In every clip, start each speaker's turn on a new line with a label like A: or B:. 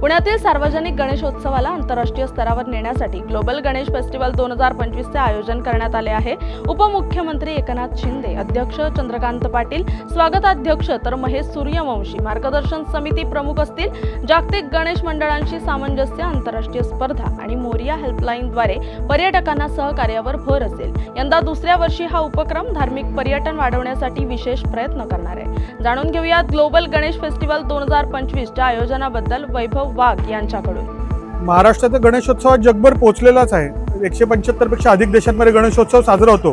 A: पुण्यातील सार्वजनिक गणेशोत्सवाला आंतरराष्ट्रीय स्तरावर नेण्यासाठी ग्लोबल गणेश फेस्टिवल दोन हजार पंचवीसचे आयोजन करण्यात आले आहे. उपमुख्यमंत्री एकनाथ शिंदे अध्यक्ष चंद्रकांत पाटील स्वागताध्यक्ष तर महेश सूर्यवंशी मार्गदर्शन समिती प्रमुख असतील जागतिक गणेश मंडळांशी सामंजस्य आंतरराष्ट्रीय स्पर्धा आणि मोरिया हेल्पलाईनद्वारे पर्यटकांना सहकार्यावर भर असेल. यंदा दुसऱ्या वर्षी हा उपक्रम धार्मिक पर्यटन वाढवण्यासाठी विशेष प्रयत्न करणार आहे. जाणून घेऊयात ग्लोबल गणेश फेस्टिवल दोन हजार पंचवीसच्या आयोजनाबद्दल वैभव वाघ यांच्याकडून.
B: महाराष्ट्राचा गणेशोत्सव जगभर पोहोचलेलाच आहे. एकशे पंच्याहत्तरपेक्षा अधिक देशांमध्ये गणेशोत्सव साजरा होतो.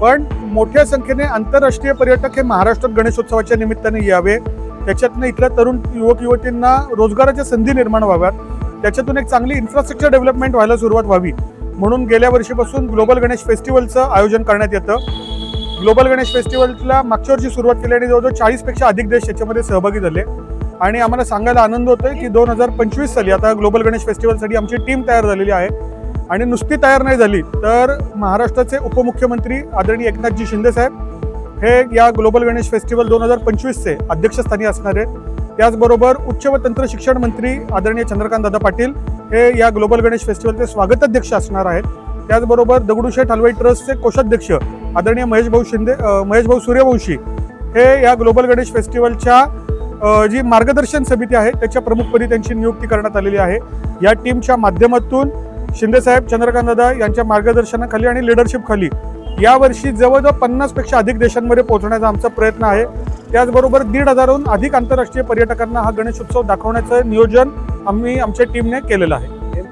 B: पण मोठ्या संख्येने आंतरराष्ट्रीय पर्यटक हे महाराष्ट्रात गणेशोत्सवाच्या निमित्ताने यावे. त्याच्यातनं इथल्या तरुण युवक युवतींना रोजगाराच्या संधी निर्माण व्हाव्यात. त्याच्यातून एक चांगली इन्फ्रास्ट्रक्चर डेव्हलपमेंट व्हायला सुरुवात व्हावी. म्हणून गेल्या वर्षीपासून ग्लोबल गणेश फेस्टिवलचं आयोजन करण्यात येतं. ग्लोबल गणेश फेस्टिवलला मागच्या वर्षी सुरुवात केली आणि जवळजवळ चाळीसपेक्षा अधिक देश याच्यामध्ये सहभागी झाले. आणि आम्हाला सांगायला आनंद होतोय की दोन हजार पंचवीस साली आता ग्लोबल गणेश फेस्टिवलसाठी आमची टीम तयार झालेली आहे. आणि नुसती तयार नाही झाली तर महाराष्ट्राचे उपमुख्यमंत्री आदरणीय एकनाथजी शिंदे साहेब हे या ग्लोबल गणेश फेस्टिवल दोन हजार पंचवीसचे अध्यक्षस्थानी असणार आहेत. त्याचबरोबर उच्च व तंत्र शिक्षण मंत्री आदरणीय चंद्रकांत दादा पाटील हे या ग्लोबल गणेश फेस्टिवलचे स्वागताध्यक्ष असणार आहेत. त्याचबरोबर दगडूशेठ हलवाई ट्रस्टचे कोषाध्यक्ष आदरणीय महेश भाऊ शिंदे महेश भाऊ सूर्यवंशी हे या ग्लोबल गणेश फेस्टिवलच्या जी मार्गदर्शन समिती आहे त्याच्या प्रमुखपदी त्यांची नियुक्ती करण्यात आलेली आहे. या टीमच्या माध्यमातून शिंदेसाहेब चंद्रकांतदादा यांच्या मार्गदर्शनाखाली आणि लिडरशिपखाली यावर्षी जवळजवळ पन्नासपेक्षा अधिक देशांमध्ये पोहोचण्याचा आमचा प्रयत्न आहे. त्याचबरोबर दीड हजारहून अधिक आंतरराष्ट्रीय पर्यटकांना हा गणेशोत्सव दाखवण्याचं नियोजन आम्ही आमच्या टीमने केलेलं आहे.